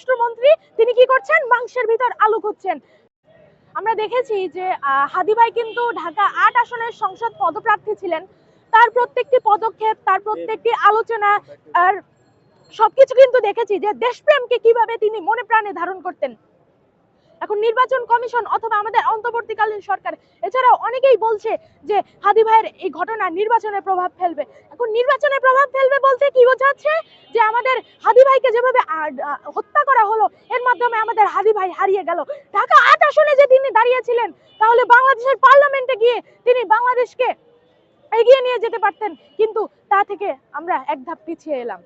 স্বরাষ্ট্রমন্ত্রী, তিনি কি করছেন? মাংসের ভিতর আলু খুঁজছেন। আমরা দেখেছি যে হাদি ভাই কিন্তু ঢাকা আট আসনের সংসদ পদপ্রার্থী ছিলেন। তার প্রত্যেকটি পদক্ষেপ, তার প্রত্যেকটি আলোচনা, আর সবকিছু কিন্তু দেখেছি যে, দেশপ্রেমকে কীভাবে তিনি মনে প্রাণে ধারণ করতেন। এখন নির্বাচন কমিশন অথবা আমাদের অন্তর্বর্তীকালীন সরকার, এছাড়াও অনেকেই বলছে যে, হাদি ভাইয়ের এই ঘটনা নির্বাচনে প্রভাব ফেলবে। এখন নির্বাচনে প্রভাব ফেলবে বলতে কি বোঝাচ্ছে? যে আমাদের হাদি ভাইকে যেভাবে হত্যা এর মাধ্যমে আমাদের হাদি ভাই হারিয়ে গেল। ঢাকা আট আসনে যে তিনি দাঁড়িয়েছিলেন তাহলে বাংলাদেশের পার্লামেন্টে গিয়ে তিনি বাংলাদেশকে এগিয়ে নিয়ে যেতে পারতেন। কিন্তু তা থেকে আমরা এক ধাপ পিছিয়ে এলাম।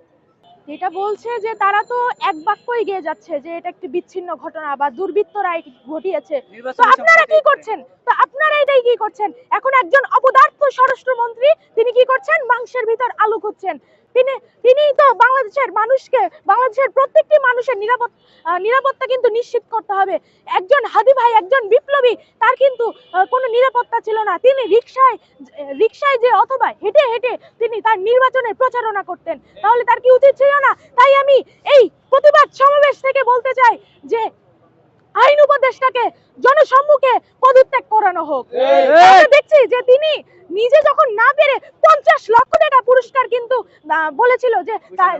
এটা বলছে যে তারা তো এক বাক্য এগিয়ে যাচ্ছে যে এটা একটি বিচ্ছিন্ন ঘটনা বা দুর্বৃত্তরা ঘটিয়েছে। তো আপনারা কি করছেন? তো আপনারা এটাই কি করছেন? এখন একজন অপদার্থ স্বরাষ্ট্রমন্ত্রী তিনি কি করছেন? মাংসের ভিতর আলু খুঁজছেন। তিনি, তিনিই তো বাংলাদেশের মানুষকে, বাংলাদেশের প্রত্যেকটি মানুষের নিরাপদ নিরাপত্তা কিন্তু নিশ্চিত করতে হবে। একজন হাদি ভাই, একজন বিপ্লবী, তার কিন্তু কোনো নিরাপত্তা ছিল না। তিনি রিক্সায় রিক্সায় যে অথবা হেঁটে হেঁটে তিনি তার নির্বাচনের প্রচারণা করতেন। তাহলে তার কি উচিত ছিল না? তাই আমি এই প্রতিবাদ সমাবেশ থেকে বলতে চাই যে আইন উপদেষ্টাকে জনসম্মুখে পদত্যাগ করানো হোক। দেখছি যে তিনি নিজে যখন না পেরে পঞ্চাশ লক্ষ টাকা পুরস্কার কিন্তু বলেছিল যে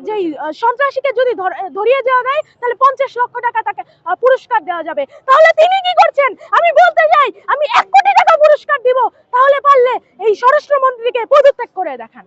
যে সন্ত্রাসীকে যদি ধর- ধরিয়ে দেওয়া যায় তাহলে পঞ্চাশ লক্ষ টাকা তাকে পুরস্কার দেওয়া যাবে। তাহলে তিনি কি করছেন? আমি বলতে চাই আমি এক কোটি টাকা পুরস্কার দিব তাহলে পারলে এই স্বরাষ্ট্রমন্ত্রীকে পদত্যাগ করে দেখান।